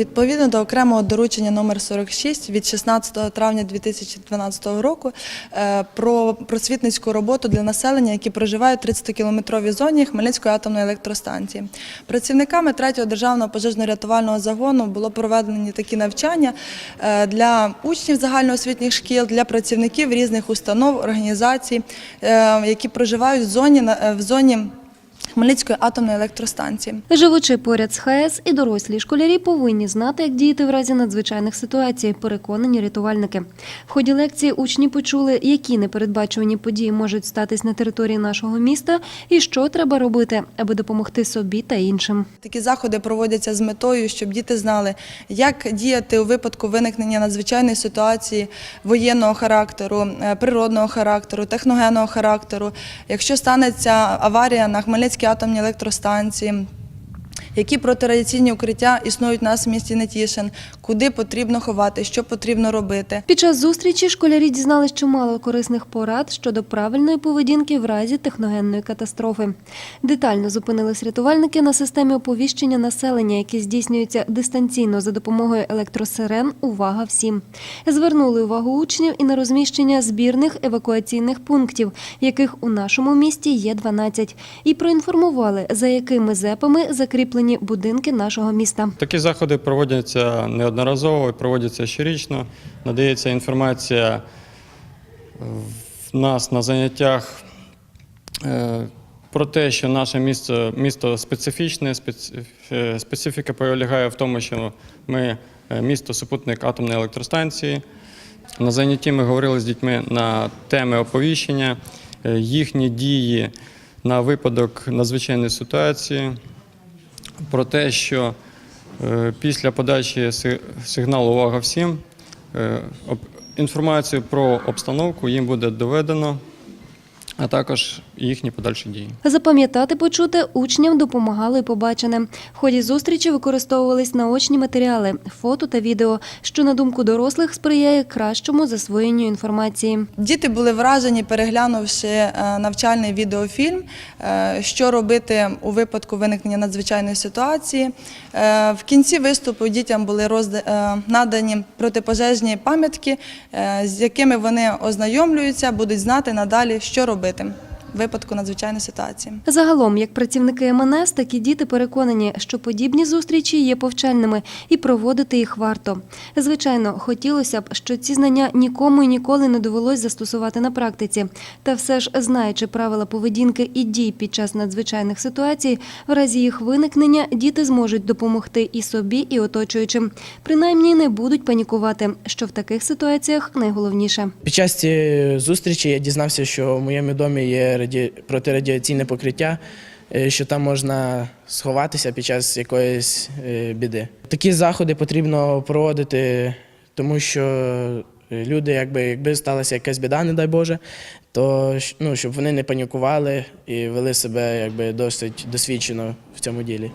Відповідно до окремого доручення номер 46 від 16 травня 2012 року е, про просвітницьку роботу для населення, які проживають в 30-кілометровій зоні Хмельницької атомної електростанції. Працівниками 3-го державного пожежно-рятувального загону було проведені такі навчання е, для учнів загальноосвітніх шкіл, для працівників різних установ, організацій, е, які проживають в зоні в зоні Хмельницької атомної електростанції. Живучи поряд з ХАЕС, і дорослі школярі повинні знати, як діяти в разі надзвичайних ситуацій, переконані рятувальники. В ході лекції учні почули, які непередбачувані події можуть статись на території нашого міста, і що треба робити, аби допомогти собі та іншим. Такі заходи проводяться з метою, щоб діти знали, як діяти у випадку виникнення надзвичайної ситуації воєнного характеру, е, природного характеру, техногенного характеру. Якщо станеться аварія на Хмельницькій атомній електростанції. Які протирадіаційні укриття існують у нас в місті Нетішин, куди потрібно ховати, що потрібно робити. Під час зустрічі школярі дізналися чимало корисних порад щодо правильної поведінки в разі техногенної катастрофи. Детально зупинились рятувальники на системі оповіщення населення, які здійснюються дистанційно за допомогою електросирен. Увага всім! Звернули увагу учнів і на розміщення збірних евакуаційних пунктів, яких у нашому місті є 12, і проінформували, за якими зепами закріплені будинки нашого міста. Такі заходи проводяться неодноразово проводяться щорічно. Надається інформація в нас на заняттях е, про те, що наше місто, місто специфічне. е, Специфіка полягає в тому, що ми е, місто супутник атомної електростанції. На занятті ми говорили з дітьми на теми оповіщення, їхні дії на випадок надзвичайної ситуації про те, що е, після подачі си- сигналу увага всім е, інформацію про обстановку їм буде доведено, а також їхні подальші дії. Запам'ятати почуте учням допомагало і побачене. В ході зустрічі використовувались наочні матеріали, фото та відео, що, на думку дорослих, сприяє кращому засвоєнню інформації. Діти були вражені, переглянувши е, навчальний відеофільм, е, що робити у випадку виникнення надзвичайної ситуації. Е, В кінці виступу дітям були надані протипожежні пам'ятки, з якими вони ознайомлюються, будуть знати надалі, що робити випадку надзвичайної ситуації. Загалом, як працівники МНС, так і діти переконані, що подібні зустрічі є повчальними і проводити їх варто. Звичайно, хотілося б, що ці знання нікому і ніколи не довелось застосувати на практиці. Та все ж, знаючи правила поведінки і дій під час надзвичайних ситуацій, в разі їх виникнення діти зможуть допомогти і собі, і оточуючим. Принаймні не будуть панікувати, що в таких ситуаціях найголовніше. Під час цієї зустрічі я дізнався, що в моєму домі є раді... протирадіаційне покриття, е, що там можна сховатися під час якоїсь е, біди. Такі заходи потрібно проводити, тому що е, люди, якби, якби сталася якась біда, не дай Боже, то ну, щоб вони не панікували і вели себе якби, досить досвідчено в цьому ділі.